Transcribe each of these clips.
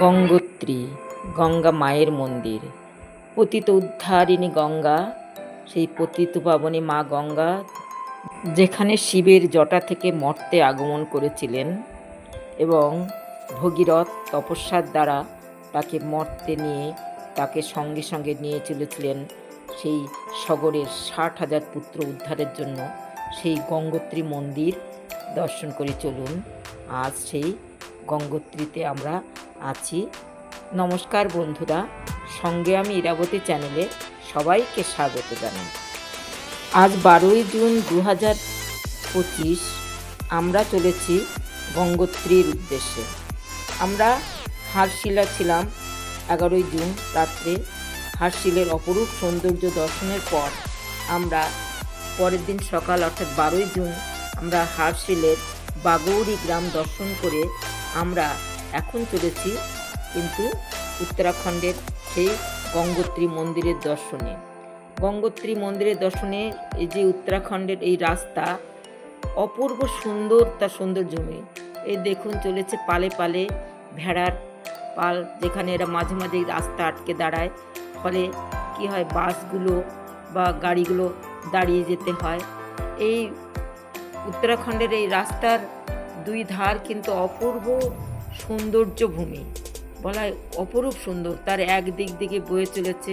গঙ্গোত্রী, গঙ্গা মায়ের মন্দির। পতিত উদ্ধারিণী গঙ্গা, সেই পতিত পাবনী মা গঙ্গা, যেখানে শিবের জটা থেকে মর্তে আগমন করেছিলেন এবং ভগীরথ তপস্যার দ্বারা তাকে মর্তে নিয়ে, তাকে সঙ্গে সঙ্গে নিয়ে চলেছিলেন সেই সগরের ষাট হাজার পুত্র উদ্ধারের জন্য। সেই গঙ্গোত্রী মন্দির দর্শন করে চলুন। আজ সেই গঙ্গোত্রীতে আমরা আছি। নমস্কার বন্ধুরা, সঙ্গে আমি ইরাবতী চ্যানেলে সবাইকে স্বাগত জানাই। আজ বারোই জুন দু হাজার পঁচিশ আমরা চলেছি গঙ্গোত্রীর উদ্দেশ্যে। আমরা হারশিলা ছিলাম এগারোই জুন রাত্রে। হারশিলের অপরূপ সৌন্দর্য দর্শনের পর আমরা পরের দিন সকাল অর্থাৎ বারোই জুন আমরা হারশিলের বাগৌরি গ্রাম দর্শন করে আমরা এখন চলেছি কিন্তু উত্তরাখণ্ডের সেই গঙ্গোত্রী মন্দিরের দর্শনে। গঙ্গোত্রী মন্দিরের দর্শনে এই যে উত্তরাখণ্ডের এই রাস্তা, অপূর্ব সুন্দর তার সৌন্দর্যময়। এই দেখুন, চলেছে পালে পালে ভেড়ার পাল, যেখানে এরা মাঝে মাঝে রাস্তা আটকে দাঁড়ায়। ফলে কি হয়, বাসগুলো বা গাড়িগুলো দাঁড়িয়ে যেতে হয়। এই উত্তরাখণ্ডের এই রাস্তার দুই ধার কিন্তু অপূর্ব সৌন্দর্য ভূমি বলা অপরূপ সুন্দর। তার একদিক দিকে বয়ে চলেছে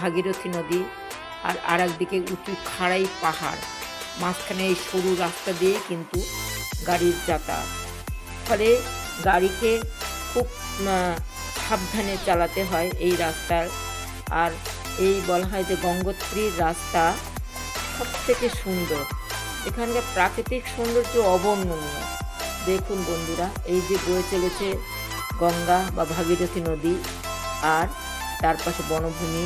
ভাগীরথী নদী আর আর দিকে উঁচু খাড়াই পাহাড়। মাঝখানে এই সরু রাস্তা দিয়ে কিন্তু গাড়ির যাতায়াত। ফলে গাড়িকে খুব সাবধানে চালাতে হয় এই রাস্তার। আর এই বলা হয় যে গঙ্গোত্রীর রাস্তা সব থেকে সুন্দর। এখানকার প্রাকৃতিক সৌন্দর্য অবর্ণনীয়। দেখুন বন্ধুরা, এই যে বয়ে চলেছে গঙ্গা বা ভাগীরথী নদী, আর তার পাশে বনভূমি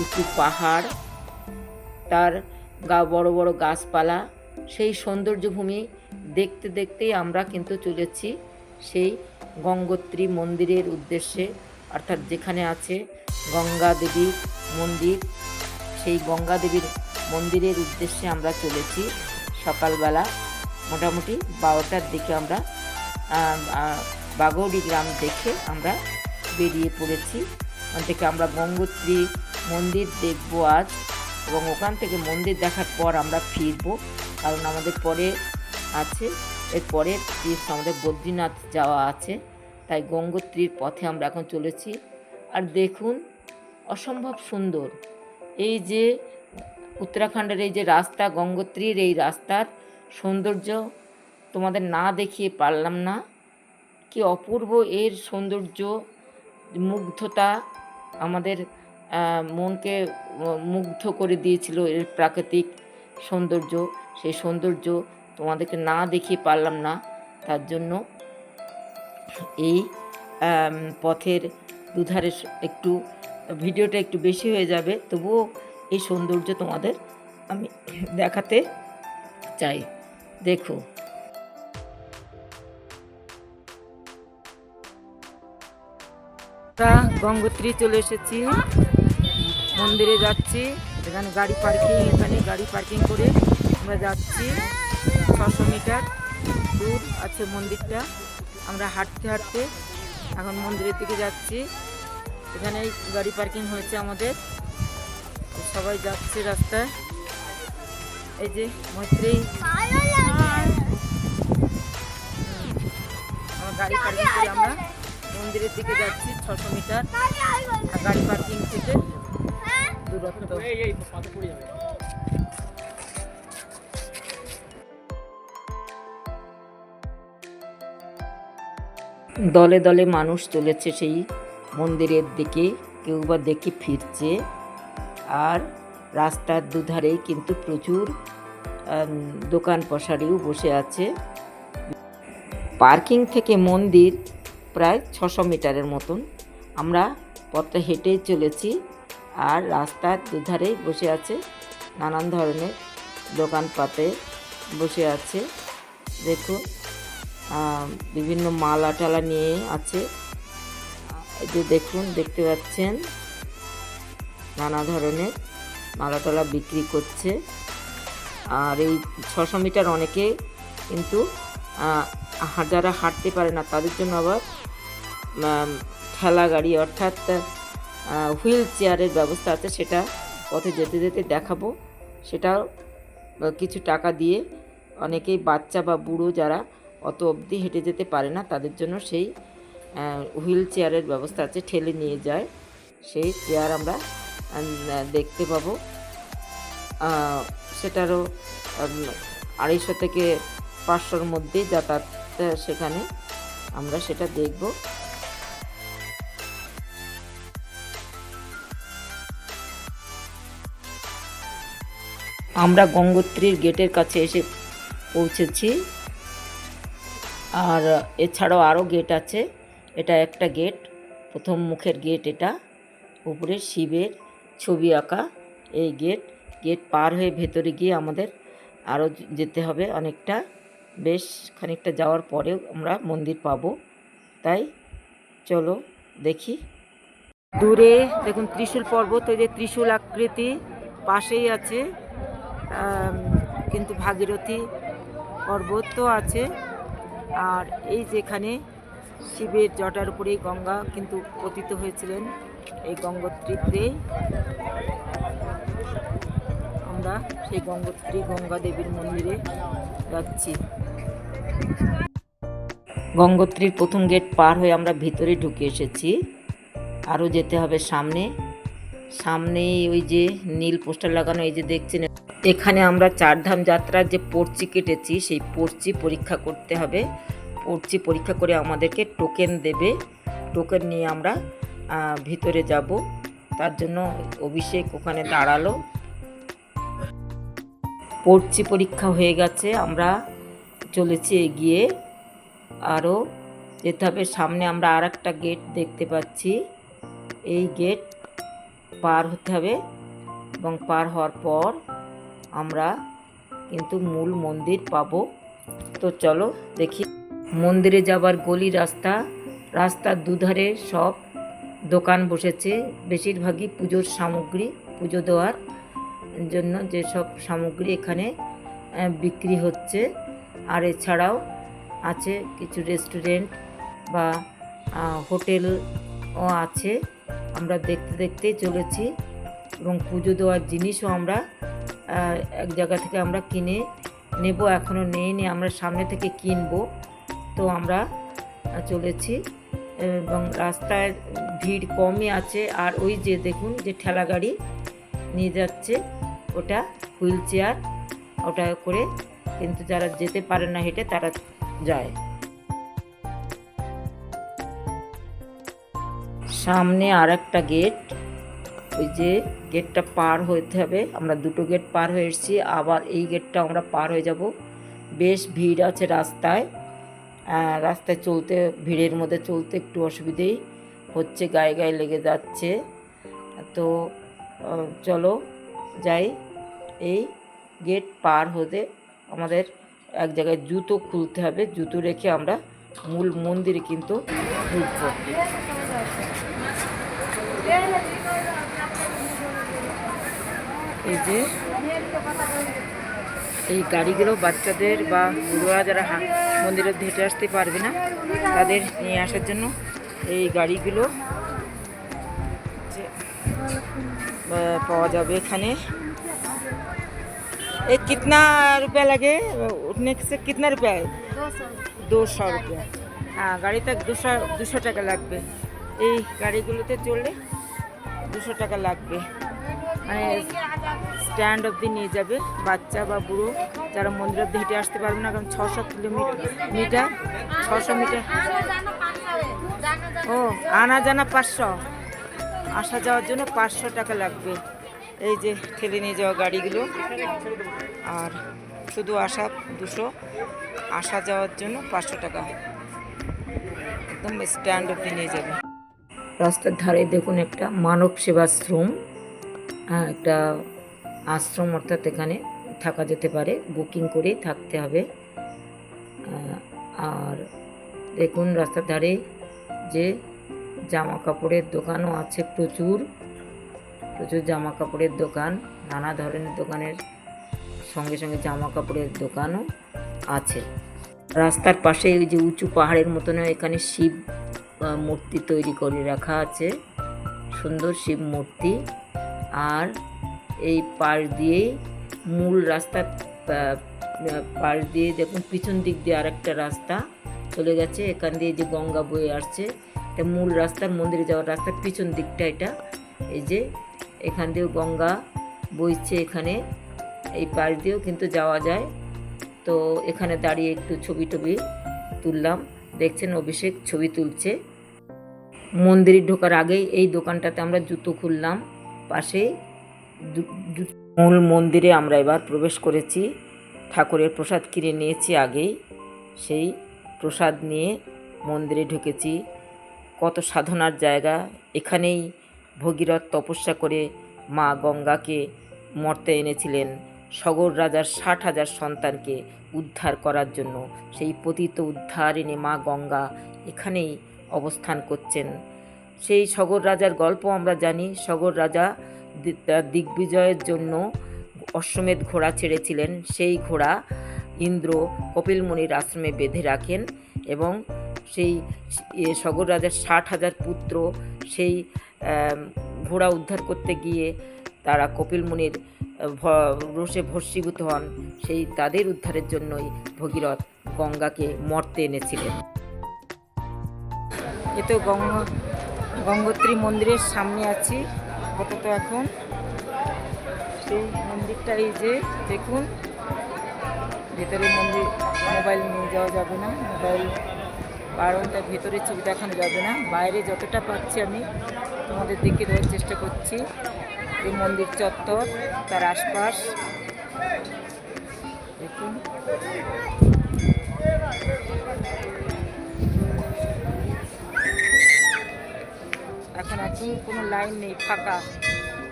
উঁচু পাহাড়, তার গা, বড় বড় গাছপালা, সেই সৌন্দর্যভূমি দেখতে দেখতেই আমরা কিন্তু চলেছি সেই গঙ্গোত্রী মন্দিরের উদ্দেশ্যে। অর্থাৎ যেখানে আছে গঙ্গা দেবীর মন্দির, সেই গঙ্গা দেবীর মন্দিরের উদ্দেশ্যে আমরা চলেছি। সকালবেলা মোটামুটি বারোটার দিকে আমরা আহ, গ্রাম দেখে আমরা বেরিয়ে পড়েছি। ওখান থেকে আমরা গঙ্গোত্রী মন্দির দেখব আজ এবং ওখান থেকে মন্দির দেখার পর আমরা ফিরবো। কারণ আমাদের পরে আছে এর পরের তীর্থ আমাদের বদ্রীনাথ যাওয়া আছে। তাই গঙ্গোত্রীর পথে আমরা এখন চলেছি। আর দেখুন অসম্ভব সুন্দর। এই যে উত্তরাখণ্ডের এই যে রাস্তা, গঙ্গোত্রীর এই রাস্তার সৌন্দর্য তোমাদের না দেখিয়ে পারলাম না। কি অপূর্ব এর সৌন্দর্য, মুগ্ধতা আমাদের মনকে মুগ্ধ করে দিয়েছিল এর প্রাকৃতিক সৌন্দর্য। সেই সৌন্দর্য তোমাদেরকে না দেখিয়ে পারলাম না। তার জন্য এই পথের দুধারে একটু, ভিডিওটা একটু বেশি হয়ে যাবে। তবুও এই সৌন্দর্য তোমাদের আমি দেখাতে চাই। দেখো। গঙ্গোত্রী চলে এসেছি। মন্দিরে যাচ্ছি। এখানে গাড়ি পার্কিং, এখানে গাড়ি পার্কিং করে আমরা যাচ্ছি। ছশো মিটার দূর আছে মন্দিরটা। আমরা হাঁটতে হাঁটতে এখন মন্দিরের দিকে যাচ্ছি। এখানে গাড়ি পার্কিং হয়েছে আমাদের। সবাই যাচ্ছে রাস্তায়। এই যে মৈত্রী। গাড়ি পার্কিং করে আমরা। মন্দিরের দিকে যাচ্ছি, ছশো মিটার। আর গাড়ি পার্কিং থেকে দূরত্ব। দলে দলে মানুষ চলেছে সেই মন্দিরের দিকে। কেউ বা দেখে ফিরছে। আর রাস্তার দুধারেই কিন্তু প্রচুর দোকান পসারিও বসে আছে। পার্কিং থেকে মন্দির প্রায় ছশো মিটারের মতন। আমরা পথটা হেঁটেই চলেছি আর রাস্তার দুধারেই বসে আছে নানান ধরনের দোকানপাতে বসে আছে। দেখুন বিভিন্ন মালা টালা নিয়ে আছে। এই যে দেখুন, দেখতে পাচ্ছেন। নানা ধরনের মালা টালা বিক্রি করছে। আর এই ছশো মিটার অনেকে কিন্তু যারা হাঁটতে পারে না, তাদের জন্য আবার ঠেলা গাড়ি অর্থাৎ হুইল চেয়ারের ব্যবস্থা আছে, সেটা পথে যেতে যেতে দেখাবো। সেটাও কিছু টাকা দিয়ে অনেকেই বাচ্চা বা বুড়ো যারা অত অবধি হেঁটে যেতে পারে না, তাদের জন্য সেই হুইল চেয়ারের ব্যবস্থা আছে, ঠেলে নিয়ে যায়। সেই চেয়ার আমরা দেখতে পাবো। সেটারও আড়াইশো থেকে পাঁচশোর মধ্যে যাতায়াত সেখানে আমরা সেটা দেখব। আমরা গঙ্গোত্রীর গেটের কাছে এসে পৌঁছেছি। আর, এছাড়াও আরও গেট আছে। এটা একটা গেট, প্রথম মুখের গেট এটা। উপরে শিবের ছবি আঁকা, এই গেট গেট পার হয়ে ভেতরে গিয়ে আমাদের আরও যেতে হবে অনেকটা। বেশ খানিকটা যাওয়ার পরেও আমরা মন্দির পাবো। তাই চলো দেখি। দূরে দেখুন ত্রিশূল পর্বত, ওই যে ত্রিশূল আকৃতি পাশেই আছে। কিন্তু ভাগীরথী পর্বত তো আছে। আর এই যেখানে শিবের জটার উপরেই গঙ্গা কিন্তু পতিত হয়েছিলেন। এই গঙ্গোত্রীতে আমরা সেই গঙ্গোত্রী গঙ্গা দেবীর মন্দিরে যাচ্ছি। গঙ্গোত্রীর প্রথম গেট পার হয়ে আমরা ভিতরে ঢুকে এসেছি। আরও যেতে হবে সামনে। সামনে ওই যে নীল পোস্টার লাগানো, এই যে দেখছেন, এখানে আমরা চারধাম যাত্রার যে পর্চি কেটেছি, সেই পর্চি পরীক্ষা করতে হবে। পর্চি পরীক্ষা করে আমাদেরকে টোকেন দেবে। টোকেন নিয়ে আমরা ভিতরে যাব। তার জন্য অভিষেক ওখানে দাঁড়াল। পড়ছি, পরীক্ষা হয়ে গেছে, আমরা চলেছি এগিয়ে। আরও যেতে হবে, সামনে আমরা আর একটা গেট দেখতে পাচ্ছি। এই গেট পার হতে হবে এবং পার হওয়ার পর আমরা কিন্তু মূল মন্দির পাবো। তো চলো দেখি। মন্দিরে যাবার গলি রাস্তা, রাস্তার দুধারে সব দোকান বসেছে। বেশিরভাগই পুজোর সামগ্রী, পুজো দেওয়ার জন্য যেসব সামগ্রী এখানে বিক্রি হচ্ছে। আর এছাড়াও আছে কিছু রেস্টুরেন্ট বা হোটেলও আছে। আমরা দেখতে দেখতেই চলেছি এবং পুজো দেওয়ার জিনিসও আমরা এক জায়গা থেকে আমরা কিনে নেব। এখনও নেই নি আমরা সামনে থেকে কিনবো। তো আমরা চলেছি। এবং রাস্তায় ভিড় কমই আছে। আর ওই যে দেখুন যে ঠেলা গাড়ি নিয়ে যাচ্ছে, ওটা হুইল চেয়ার, ওটা করে কিন্তু যারা যেতে পারে না হেঁটে তারা যায়। সামনে আর একটা গেট, ওই যে গেটটা পার হতে হবে। আমরা দুটো গেট পার হয়ে এসেছি, আবার এই গেটটা আমরা পার হয়ে যাব। বেশ ভিড় আছে রাস্তায়। রাস্তায় চলতে, ভিড়ের মধ্যে চলতে একটু অসুবিধেই হচ্ছে, গায়ে গায়ে লেগে যাচ্ছে। তো চলো যাই। এই গেট পার হতে আমাদের এক জায়গায় জুতো খুলতে হবে। জুতো রেখে আমরা মূল মন্দিরে কিন্তু ঢুকবো। এই যে এই গাড়িগুলো বাচ্চাদের বা বুড়োরা যারা হা- মন্দিরে হেঁটে আসতে পারবে না তাদের নিয়ে আসার জন্য এই গাড়িগুলো যে, আহ, পাওয়া যাবে এখানে ए कितना रुपया लगे उठने से कितना रुपया है দু শো রুপিয়া হ্যাঁ গাড়িতে দুশো দুশো টাকা লাগবে এই গাড়িগুলোতে চললে দুশো টাকা লাগবে মানে স্ট্যান্ড অবধি নিয়ে যাবে। বাচ্চা বা বুড়ো যারা মন্দির অবধি হেঁটে আসতে পারবে না, কারণ ছশো কিলোমিটার, মিটার, ছশো মিটার। ও, আনা জানা পাঁচশো। আসা যাওয়ার জন্য পাঁচশো টাকা লাগবে। এই যে ঠেলে নিয়ে যাওয়া গাড়িগুলো। আর শুধু আসা দুশো, আসা যাওয়ার জন্য পাঁচশো টাকা। একদম স্ট্যান্ড অব্দি নিয়ে যাবে। রাস্তার ধারে দেখুন একটা মানব সেবাশ্রম একটা আশ্রম অর্থাৎ এখানে থাকা যেতে পারে, বুকিং করে থাকতে হবে। আর দেখুন রাস্তার ধারে যে জামা কাপড়ের দোকানও আছে প্রচুর প্রচুর জামা কাপড়ের দোকান, নানা ধরনের দোকানের সঙ্গে সঙ্গে জামা কাপড়ের দোকানও আছে। রাস্তার পাশে ওই যে উঁচু পাহাড়ের মতন এখানে শিব মূর্তি তৈরি করে রাখা আছে। সুন্দর শিব মূর্তি। আর এই পাশ দিয়ে মূল রাস্তা পাশ দিয়ে দেখুন, পিছন দিক দিয়ে আরেকটা রাস্তা চলে গেছে। এখান দিয়ে যে গঙ্গা বয়ে আসছে, এটা মূল রাস্তার মন্দিরে যাওয়ার রাস্তার পিছন দিকটা এটা। এই যে এখান দিয়েও গঙ্গা বইছে এখানে, এই পাশ দিয়েও কিন্তু যাওয়া যায়। তো এখানে দাঁড়িয়ে একটু ছবি টবি তুললাম। দেখছেন অভিষেক ছবি তুলছে। মন্দিরে ঢোকার আগেই এই দোকানটাতে আমরা জুতো খুললাম। জু- মূল মন্দিরে আমরা এবার প্রবেশ করেছি। ঠাকুরের প্রসাদ কিনে নিয়েছি আগেই। সেই প্রসাদ নিয়ে মন্দিরে ঢুকেছি। কত সাধনার জায়গা। এখানেই ভগীরথ তপস্যা করে মা গঙ্গাকে মর্তে এনেছিলেন। সগর রাজার ষাট হাজার সন্তানকে উদ্ধার করার জন্য। সেই পতিত উদ্ধার এনে মা গঙ্গা এখানেই অবস্থান করছেন। সেই সগর রাজার গল্প আমরা জানি। সগর রাজা তার দিগ্বিজয়ের জন্য অশ্বমেধ ঘোড়া ছেড়েছিলেন। সেই ঘোড়া ইন্দ্র কপিল মুনির আশ্রমে বেঁধে রাখেন এবং সেই সগর রাজার ষাট হাজার পুত্র সেই ঘোড়া উদ্ধার করতে গিয়ে তারা কপিল মুনির রোষে ভস্মীভূত হন। সেই তাদের উদ্ধারের জন্যই ভগীরথ গঙ্গাকে মর্তে এনেছিলেন। এতে গঙ্গা গঙ্গোত্রী মন্দিরের সামনে আছি, আপাতত এখন। সেই মন্দিরটা এই যে, দেখুন। ভেতরে মন্দির, মোবাইল নিয়ে যাওয়া যাবে না, মোবাইল বারণটা, ভেতরের ছবি দেখানো যাবে না। বাইরে যতটা পাচ্ছি আমি, তোমাদের দিকে দেওয়ার চেষ্টা করছি। এই মন্দির চত্বর, তার আশপাশ। লাইন নেই ফাঁকা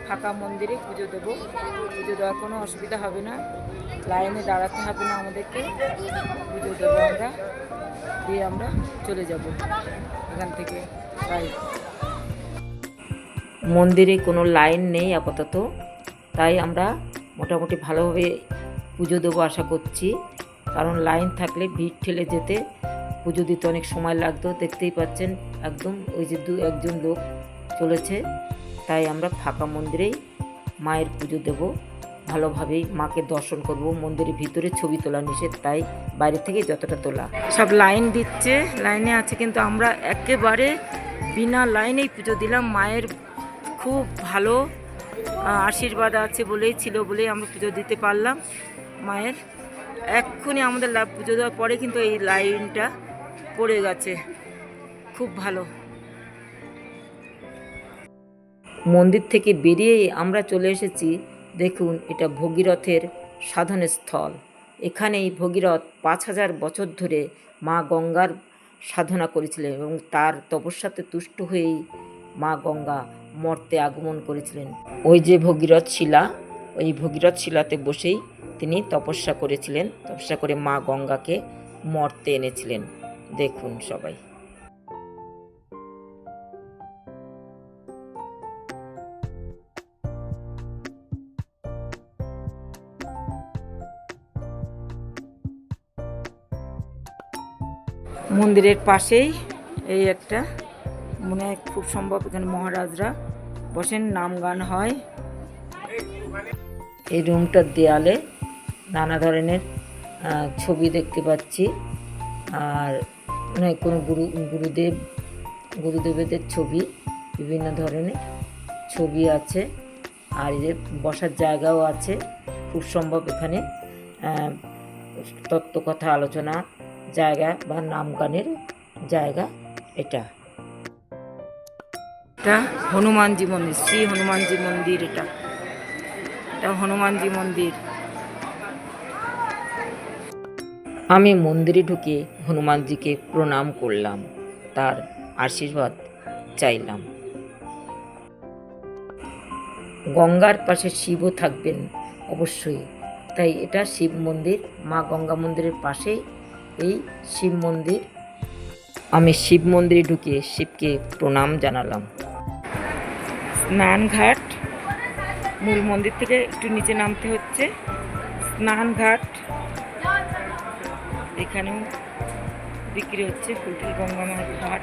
ফাঁকা মন্দিরে পুজো দেবো। পুজো দেওয়ার কোনো অসুবিধা হবে না। লাইনে দাঁড়াতে হবে না আমাদেরকে। পুজো দেবো আমরা, দিয়ে আমরা চলে যাব এখান থেকে। তাই। মন্দিরে কোনো লাইন নেই আপাতত। তাই আমরা মোটামুটি ভালোভাবে পুজো দেবো আশা করছি। কারণ লাইন থাকলে ভিড় ঠেলে যেতে, পুজো দিতে অনেক সময় লাগতো। দেখতেই পাচ্ছেন, একদম ওই যে দু একজন লোক চলেছে, তাই আমরা ফাঁকা মন্দিরেই মায়ের পুজো দেব। ভালোভাবেই মাকে দর্শন করব। মন্দিরের ভিতরে ছবি তোলা নিষেধ, তাই বাইরে থেকে যতটা তোলা। সব লাইন দিচ্ছে, লাইনে আছে, কিন্তু আমরা একেবারে বিনা লাইনেই পুজো দিলাম। মায়ের খুব ভালো আশীর্বাদ আছে বলেই, ছিল বলেই আমরা পুজো দিতে পারলাম। মায়ের এক্ষুনি আমাদের পুজো দেওয়ার পরে কিন্তু এই লাইনটা পড়ে গেছে। খুব ভালো। মন্দির থেকে বেরিয়ে আমরা চলে এসেছি। দেখুন, এটা ভগীরথের সাধনের স্থল এখানেই ভগীরথ পাঁচ হাজার বছর ধরে মা গঙ্গার সাধনা করেছিলেন এবং তার তপস্যাতে তুষ্ট হয়েই মা গঙ্গা মর্তে আগমন করেছিলেন। ওই যে ভগীরথ শিলা, ওই ভগীরথ শিলাতে বসেই তিনি তপস্যা করেছিলেন। তপস্যা করে মা গঙ্গাকে মর্তে এনেছিলেন। দেখুন সবাই। মন্দিরের পাশেই এই একটা, মনে হয় খুব সম্ভব এখানে মহারাজরা বসেন, নাম গান হয়। এই রুমটার দেয়ালে নানা ধরনের ছবি দেখতে পাচ্ছি। আর মনে কোনো গুরু, গুরুদেব, গুরুদেবেদের ছবি, বিভিন্ন ধরনের ছবি আছে। আর এদের বসার জায়গাও আছে। খুব সম্ভব এখানে তত্ত্বকথা, আলোচনা জায়গা বা নাম গানের জায়গা এটা। এটা হনুমানজি মন্দির, শ্রী হনুমানজি মন্দির এটা। এটা হনুমানজি মন্দির। আমি মন্দিরে ঢুকে হনুমানজিকে প্রণাম করলাম, তার আশীর্বাদ চাইলাম। গঙ্গার পাশে শিবও থাকবেন অবশ্যই, তাই এটা শিব মন্দির, মা গঙ্গা মন্দিরের পাশেই এই শিব মন্দির। আমি শিব মন্দিরে ঢুকে শিবকে প্রণাম জানালাম। স্নানঘাট মূল মন্দির থেকে একটু নিচে নামতে হচ্ছে। স্নানঘাট এখানেও বিক্রি হচ্ছে ফুটিল গঙ্গামার ঘাট।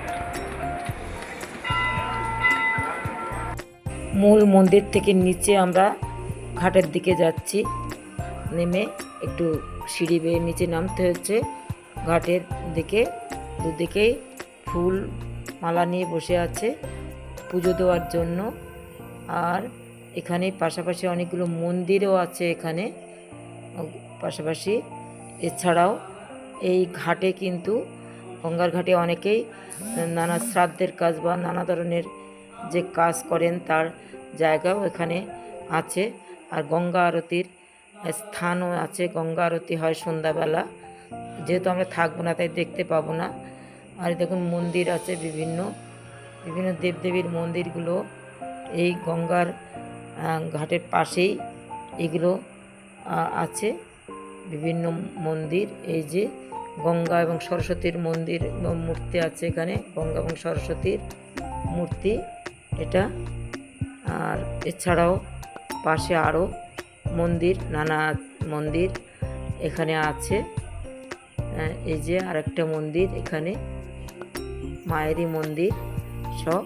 মূল মন্দির থেকে নিচে আমরা ঘাটের দিকে যাচ্ছি। নেমে একটু সিঁড়ি বেয়ে নিচে নামতে হচ্ছে। ঘাটের দিকে, দুদিকেই ফুল মালা নিয়ে বসে আছে পুজো দেওয়ার জন্য। আর এখানে পাশাপাশি অনেকগুলো মন্দিরও আছে এখানে। পাশাপাশি এছাড়াও এই ঘাটে কিন্তু গঙ্গার ঘাটে অনেকেই নানা শ্রাদ্ধের কাজ বা নানা ধরনের যে কাজ করেন তার জায়গাও এখানে আছে। আর গঙ্গা আরতির স্থানও আছে। গঙ্গা আরতি হয় সন্ধ্যাবেলা। যেহেতু আমরা থাকব না, তাই দেখতে পাবো না। আর দেখুন মন্দির আছে বিভিন্ন বিভিন্ন দেবদেবীর মন্দিরগুলো। এই গঙ্গার ঘাটের পাশেই এগুলো আছে। বিভিন্ন মন্দির, এই যে গঙ্গা এবং সরস্বতীর মন্দির মূর্তি আছে এখানে, গঙ্গা এবং সরস্বতীর মূর্তি। এটা, আর এছাড়াও পাশে আরও মন্দির, নানা মন্দির এখানে আছে। এই যে আরেকটা মন্দির, এখানে মায়েরই মন্দির। সব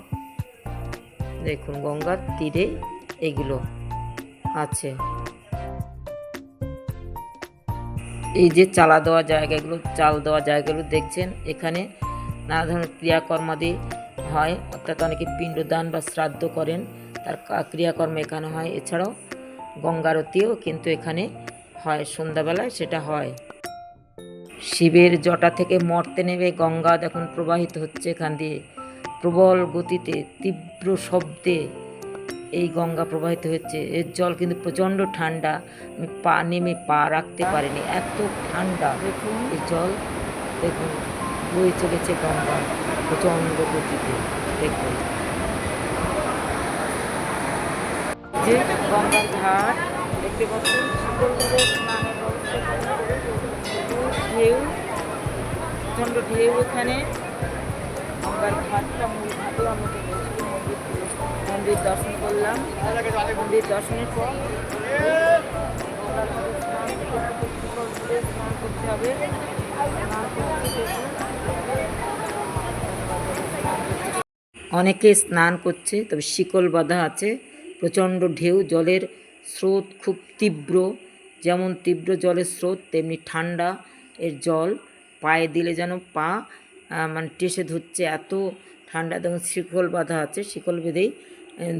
দেখুন, গঙ্গার তীরে এগুলো আছে। এই যে চালা দেওয়া জায়গাগুলো, চাল দেওয়া জায়গাগুলো দেখছেন? এখানে নানা ধরনের ক্রিয়াকর্মাদি হয়। অর্থাৎ অনেকে পিণ্ডদান বা শ্রাদ্ধ করেন, তার ক্রিয়াকর্ম এখানে হয়। এছাড়াও গঙ্গারতিও কিন্তু এখানে হয়। সন্ধ্যাবেলায় সেটা হয়। শিবের জটা থেকে মর্তে নেমে গঙ্গা দেখুন প্রবাহিত হচ্ছে এখান দিয়ে প্রবল গতিতে তীব্র শব্দে এই গঙ্গা প্রবাহিত হচ্ছে। এর জল কিন্তু প্রচণ্ড ঠান্ডা আমি পা নেমে পা রাখতে পারিনি এত ঠান্ডা। দেখুন। এই জল দেখুন বয়ে চলেছে গঙ্গা প্রচণ্ড গতিতে দেখুন। যে গঙ্গার ঘাট দেখতে পাচ্ছেন স্নানের ব্যবস্থা করা। ঢেউ, প্রচণ্ড ঢেউ এখানে। গঙ্গার ঘাটটা মূল ঘাটে, আমরা চলে এসেছি মন্দির দর্শন করলাম। মন্দির দর্শনের পর স্নান করতে হবে। অনেকে স্নান করছে, তবে শিকল বাঁধা আছে। প্রচণ্ড ঢেউ, জলের স্রোত খুব তীব্র। যেমন তীব্র জলের স্রোত, তেমনি ঠান্ডা। এর জল পায়ে দিলে যেন পা মানে টেসে ধরছে এত ঠান্ডা, দেখুন শিকল বাঁধা আছে, শিকল বেঁধেই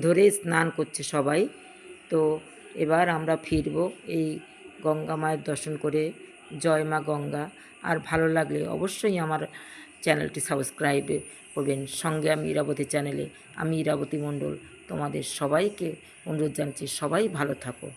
ধরে স্নান করছে সবাই। তো এবার আমরা ফিরবো এই গঙ্গা মায়ের দর্শন করে। জয় মা গঙ্গা। আর ভালো লাগলে অবশ্যই আমার চ্যানেলটি সাবস্ক্রাইব করবেন। সঙ্গে আমি ইরাবতী চ্যানেলে, আমি ইরাবতী মণ্ডল, তোমাদের সবাইকে অনুরোধ জানাচ্ছি, সবাই ভালো থাকো।